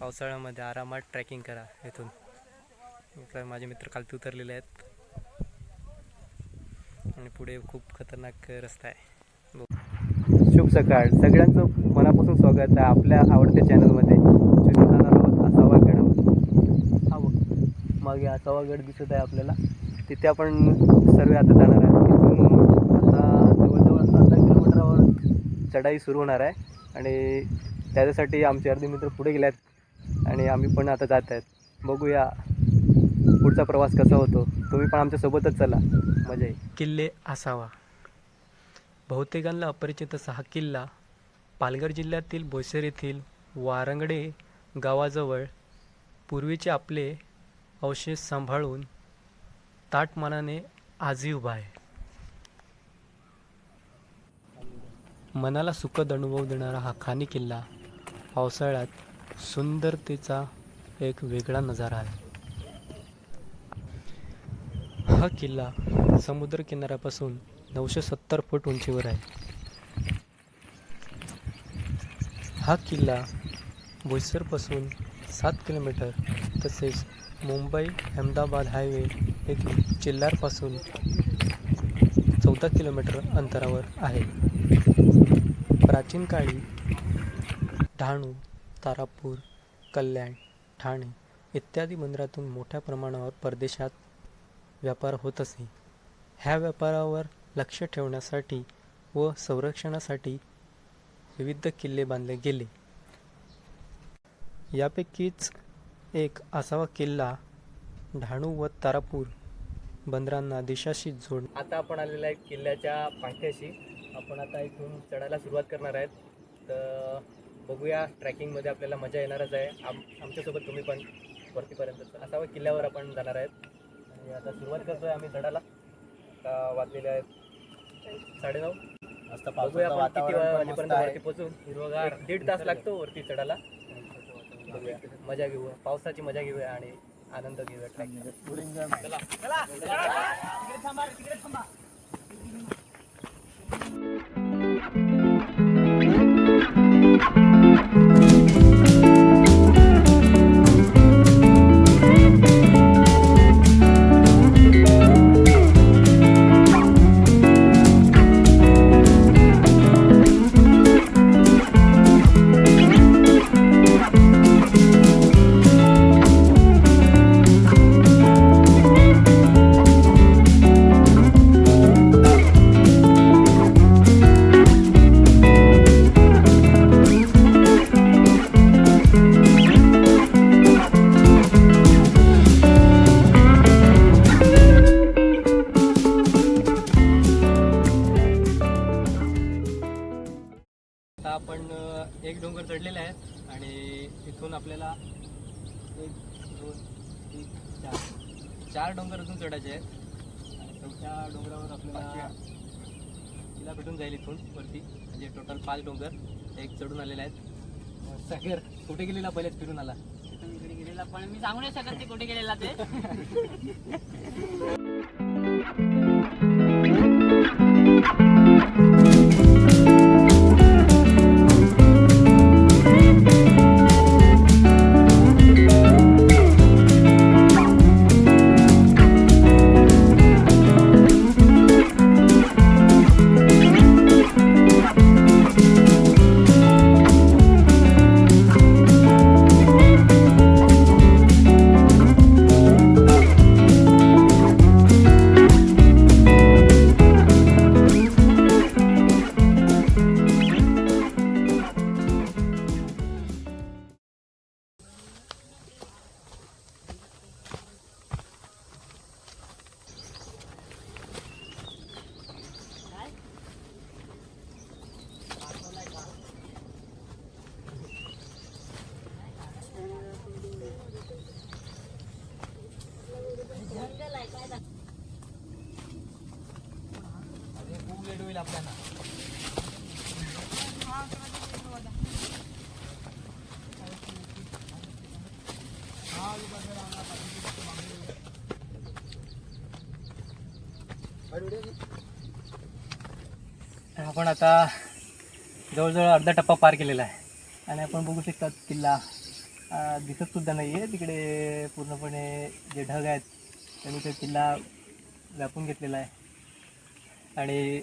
पावसाळ्यामध्ये आरामात ट्रॅकिंग करा इथून. माझे मित्र खालती उतरलेले आहेत. आणि पुढे खूप खतरनाक रस्ता आहे. शुभ सकाळ. सगळ्यांचं मनापासून स्वागत आहे आपल्या आवडत्या चॅनलमध्ये. जाणार असावा गडावर हा मागे असावा गड दिसत आहे आपल्याला. तिथे आपण सर्व आता जाणार आहे. आता जवळजवळ अर्धा किलोमीटरवर चढाई सुरू होणार आहे. आणि त्याच्यासाठी आमचे अर्धे मित्र पुढे गेले आहेत आणि आम्ही पण आता जात आहेत. बघूया पुढचा प्रवास कसा होतो. तुम्ही पण आमच्यासोबतच चला. मजा येईल. किल्ले असावा. बहुतेकांना अपरिचित असा हा किल्ला पालघर जिल्ह्यातील बोईसर येथील वारंगडे गावाजवळ पूर्वीचे आपले अवशेष सांभाळून ताटमानाने आजही उभा आहे. मनाला सुखद अनुभव देणारा हा खाणी किल्ला पावसाळ्यात सुंदरतेचा एक वेगळा नजारा आहे. हा किल्ला समुद्रकिनाऱ्यापासून नऊशे सत्तर फूट उंचीवर आहे. हा किल्ला बोईसरपासून सात किलोमीटर तसेच मुंबई अहमदाबाद हायवे येथील चिल्लारपासून चौदा किलोमीटर अंतरावर आहे. प्राचीन काळी डहाणू तारापूर कल्याण ठाणे इत्यादी बंदरातून मोठ्या प्रमाणावर परदेशात व्यापार होत असे. ह्या व्यापारावर लक्ष ठेवण्यासाठी व संरक्षणासाठी विविध किल्ले बांधले गेले. यापैकीच एक असावा किल्ला डहाणू व तारापूर बंदरांना देशाशी जोड आता आपण आलेलो आहे किल्ल्याच्या पायथ्याशी. आपण आता इथून चढायला सुरुवात करणार आहेत. तर बघूया ट्रॅकिंगमध्ये आपल्याला मजा येणारच आहे. आम आमच्यासोबत तुम्ही पण वरतीपर्यंत असावा किल्ल्यावर आपण जाणार आहेत. आणि आता सुरुवात करतोय आम्ही चढायला आता वाजलेले आहेत साडेनऊ. मस्त बघूया आपण किती वाजेपर्यंत. वरती पोहोचू. हिरवगार दीड तास लागतो वरती चढायला. बघूया. मजा घेऊ पावसाची मजा घेऊया आणि आनंद घेऊया ट्रॅकिंग इथून आपल्याला एक दोन तीन चार. चार डोंगर अजून चढायचे आहेत. आणि चौथ्या डोंगरावर आपल्याला तिला भेटून जाईल इथून वरती. म्हणजे टोटल पाच डोंगर एक चढून आलेले आहेत. सागर कुठे गेलेला पहिलेच फिरून आला? गेलेला पण मी सांगू नाही शकत ते कुठे गेलेला ते. आपण आता जवळजवळ अर्धा टप्पा पार केलेला आहे. आणि आपण बघू शकता किल्ला दिसत सुद्धा नाही आहे तिकडे पूर्णपणे जे ढग आहेत त्यांनी तो किल्ला व्यापून घेतलेला आहे. आणि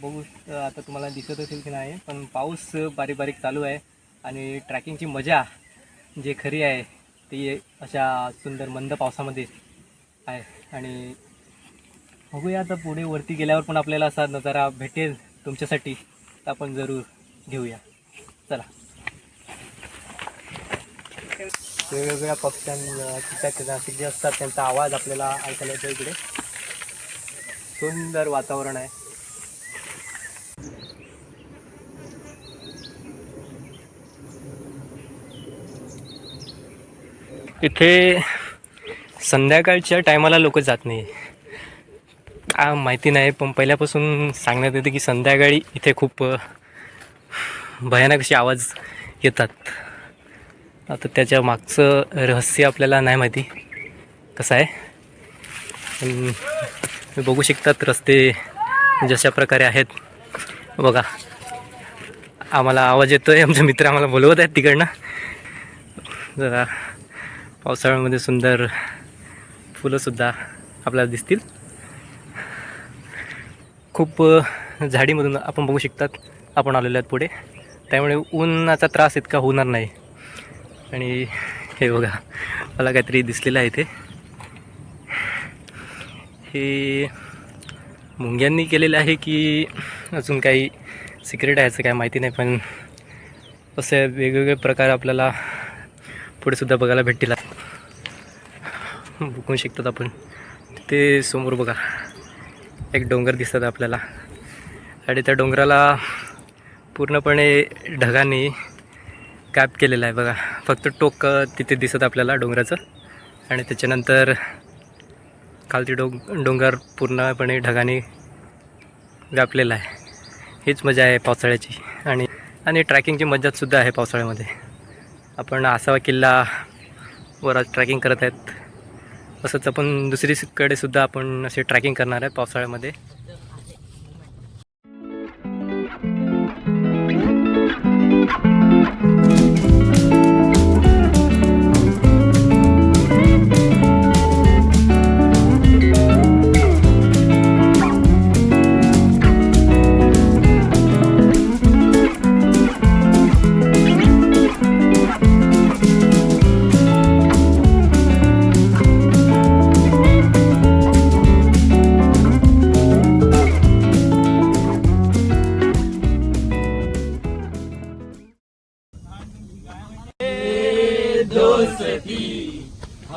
बघू आता तुम्हाला दिसत असेल की नाही पण पाऊस बारीक बारीक चालू आहे. आणि ट्रॅकिंगची मजा जे खरी आहे ती अशा सुंदर मंद पावसामध्ये आहे. आणि बघूया आता पुढे वरती गेल्यावर पण आपल्याला असा नजारा भेटेल तुमच्यासाठी. तर आपण जरूर घेऊया. चला. वेगवेगळ्या पक्ष्यांच्या नाशिक जे असतात त्यांचा आवाज आपल्याला ऐकायला येतो इकडे. सुंदर वातावरण आहे. इथे संध्याकाळच्या टायमाला लोक जात नाही का माहिती नाही पण पहिल्यापासून सांगण्यात येते की संध्याकाळी इथे खूप भयानक असे आवाज येतात. आता त्याच्या मागचं रहस्य आपल्याला नाही माहिती कसं आहे. तुम्ही बघू शकतात रस्ते जशा प्रकारे आहेत. बघा आम्हाला आवाज येतो आहे आमचे मित्र आम्हाला बोलवत आहेत तिकडनं. जरा पावसाळ्यामध्ये सुंदर फुलंसुद्धा आपल्याला दिसतील. खूप झाडीमधून आपण बघू शकतात आपण आलेलो आहेत पुढे. त्यामुळे उन्हाचा त्रास इतका होणार नाही. आणि हे बघा मला काहीतरी दिसलेलं आहे इथे. हे मुंग्यांनी केलेलं आहे की अजून काही सिक्रेट आहे असं काय माहिती नाही पण असे वेगवेगळे प्रकार आपल्याला पुढेसुद्धा बघायला भेटतील. बघू शकतात आपण. ते समोर बघा. एक डोंगर दिसत आपल्याला. आणि त्या डोंगराला पूर्णपणे ढगाने कॅप केलेला आहे बघा. फक्त टोक तिथे दिसत आपल्याला डोंगराचं. आणि त्याच्यानंतर खालती डोंग डोंगर पूर्णपणे ढगाने व्यापलेला आहे. हीच मजा आहे पावसाळ्याची. आणि आणि ट्रॅकिंगची मजासुद्धा आहे पावसाळ्यामध्ये. आपण आसावा किल्ला वर ट्रॅकिंग करत आहेत. तसंच आपण दुसरीकडे सुद्धा आपण असे ट्रॅकिंग करणार आहे पावसाळ्यामध्ये.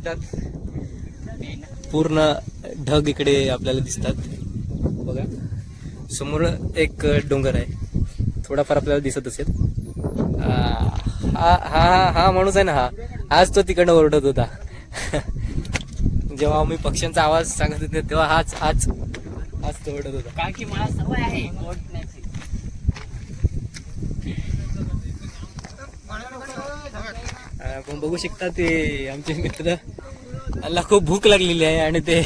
शकतात. पूर्ण ढग इकडे आपल्याला दिसतात. बघा. समोर एक डोंगर आहे. थोडाफार आपल्याला दिसत असेल. हा हा हा माणूस आहे ना हा. आज तो तिकडनं ओरडत होता. जेव्हा मी पक्ष्यांचा आवाज सांगत होते तेव्हा हाच हाच हाच तो ओरडत होता. कारण की मला सवय आहे. आपण बघू शकता ते आमचे मित्र. त्यांना खूप भूक लागलेली आहे आणि ते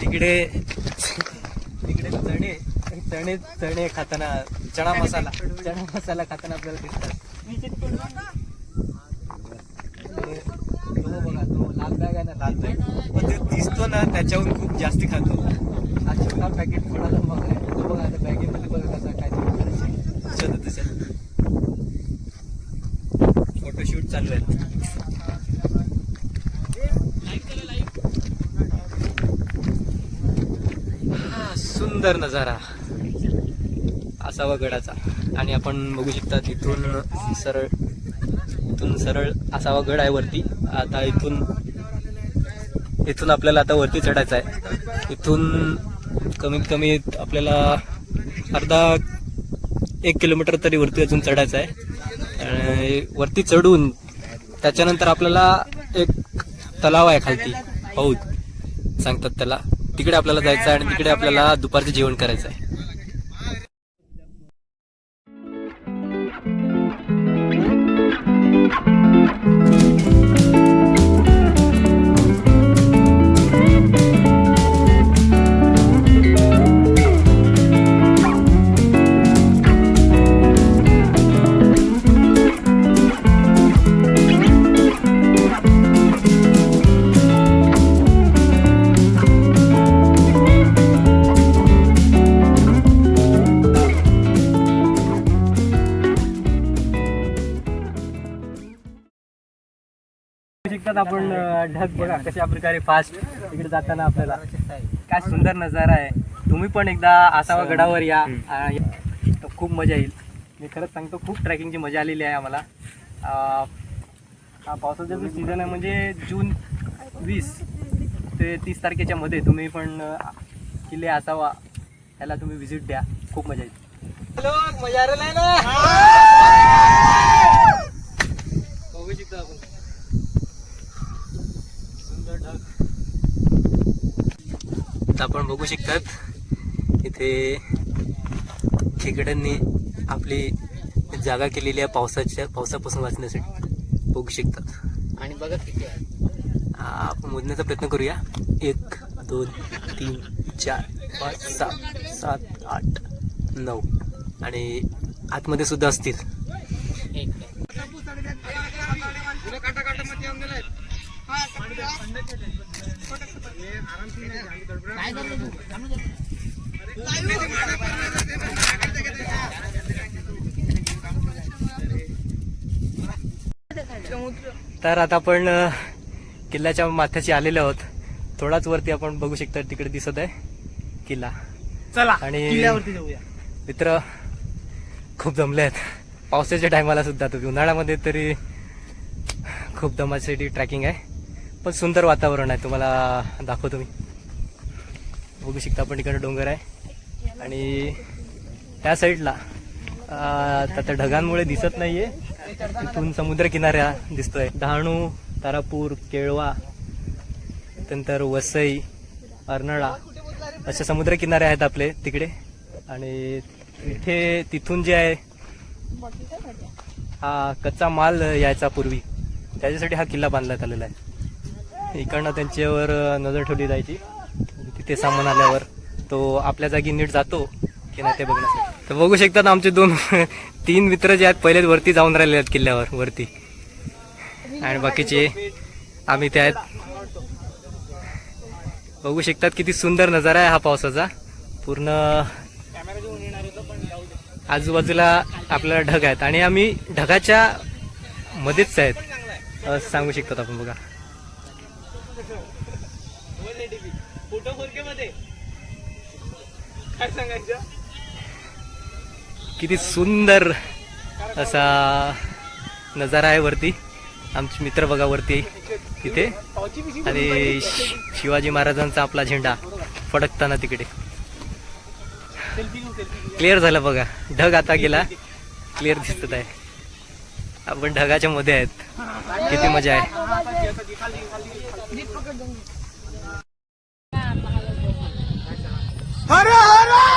तिकडे तिकडे चणे चणे चणे खाताना चणा मसाला चणा मसाला खाताना आपल्याला दिसतात. बघा तो लाल बॅग आहे ना लाल बॅग. पण ते दिसतो ना त्याच्याहून खूप जास्त खातो. हा छोटा पॅकेट थोडा बघा आहे चालू सुंदर नजारा. असावा गडाचा आणि आपण बघू शकता तिथून सरळ इथून सरळ असावा गड आहे वरती. आता इथून इथून आपल्याला आता वरती चढायचं आहे. इथून कमीत कमी आपल्याला अर्धा एक किलोमीटर तरी वरती अजून चढायचं आहे. वरती चढून त्याच्यानंतर आपल्याला एक तलाव आहे खालती. हौद सांगतात त्याला. तिकडे आपल्याला जायचं आहे आणि तिकडे आपल्याला दुपारचं जेवण करायचं आहे. शिकतात आपण ढग बघा कशा प्रकारे फास्ट तिकडे जाताना आपल्याला. काय सुंदर नजारा आहे. तुम्ही पण एकदा आसावा गडावर या. तर खूप मजा येईल. मी खरंच सांगतो खूप ट्रॅकिंगची मजा आलेली आहे आम्हाला. आ, हा पावसाचा जो सीझन आहे म्हणजे जून वीस ते तीस तारखेच्या मध्ये तुम्ही पण किल्ले आसावा याला तुम्ही व्हिजिट द्या. खूप मजा येईल. मजा बघू शकतो आपण सुंदर ढग आता आपण बघू शकतात. इथे खेकड्यांनी आपली जागा केलेली आहे पावसाच्या पावसापासून वाचण्यासाठी. बघू शकतात. आणि बघा किती आपण मोजण्याचा प्रयत्न करूया. एक दोन तीन चार पाच सात सात आठ नऊ. आणि आतमध्ये सुद्धा असतील तर आता आपण किल्ल्याच्या माथ्याशी आलेलो आहोत. थोडाच वरती आपण बघू शकता तिकडे दिसत आहे किल्ला. चला आणि- किल्ल्यावरती जाऊया. मित्र खूप जमले आहेत. पावसाच्या टायमाला सुद्धा तुम्ही उन्हाळ्यामध्ये तरी खूप दमासाठी ट्रॅकिंग आहे. पण सुंदर वातावरण आहे. तुम्हाला दाखवतो मी. बघू शकता आपण इकडे डोंगर आहे. आणि त्या साईडला आता ढगांमुळे दिसत नाहीये. तिथून समुद्र किनाऱ्या दिसतोय. डहाणू तारापूर केळवा त्यानंतर वसई अर्नाळा असे समुद्र किनारे आहेत आपले तिकडे. आणि इथे तिथून जे आहे हा कच्चा माल यायचा पूर्वी. त्याच्यासाठी हा किल्ला बांधण्यात आलेला आहे. इकडनं त्यांच्यावर नजर ठेवली जायची. तिथे सामान आल्यावर तो आपल्या जागी नीट जातो की नाही ते बघण्यासाठी. तर बघू शकतात आमचे दोन तीन मित्र जे आहेत पहिलेच वरती जाऊन राहिले आहेत किल्ल्यावर वरती. आणि बाकीचे आम्ही ते आहेत. बघू शकतात किती सुंदर नजारा आहे हा पावसाचा. पूर्ण आजूबाजूला आपल्याला ढग आहेत. आणि आम्ही ढगाच्या मध्येच आहेत. सांगू शकतात आपण बघा. किती सुंदर असा नजारा आहे वरती. आमचे मित्र बघा वरती तिथे. आणि शि- शिवाजी महाराजांचा आपला झेंडा फडकताना तिकडे. क्लिअर झालं बघा. ढग आता गेला. क्लिअर दिसत आहे. आपण ढगाच्या मध्ये आहेत. किती मजा आहे. હરે હરે!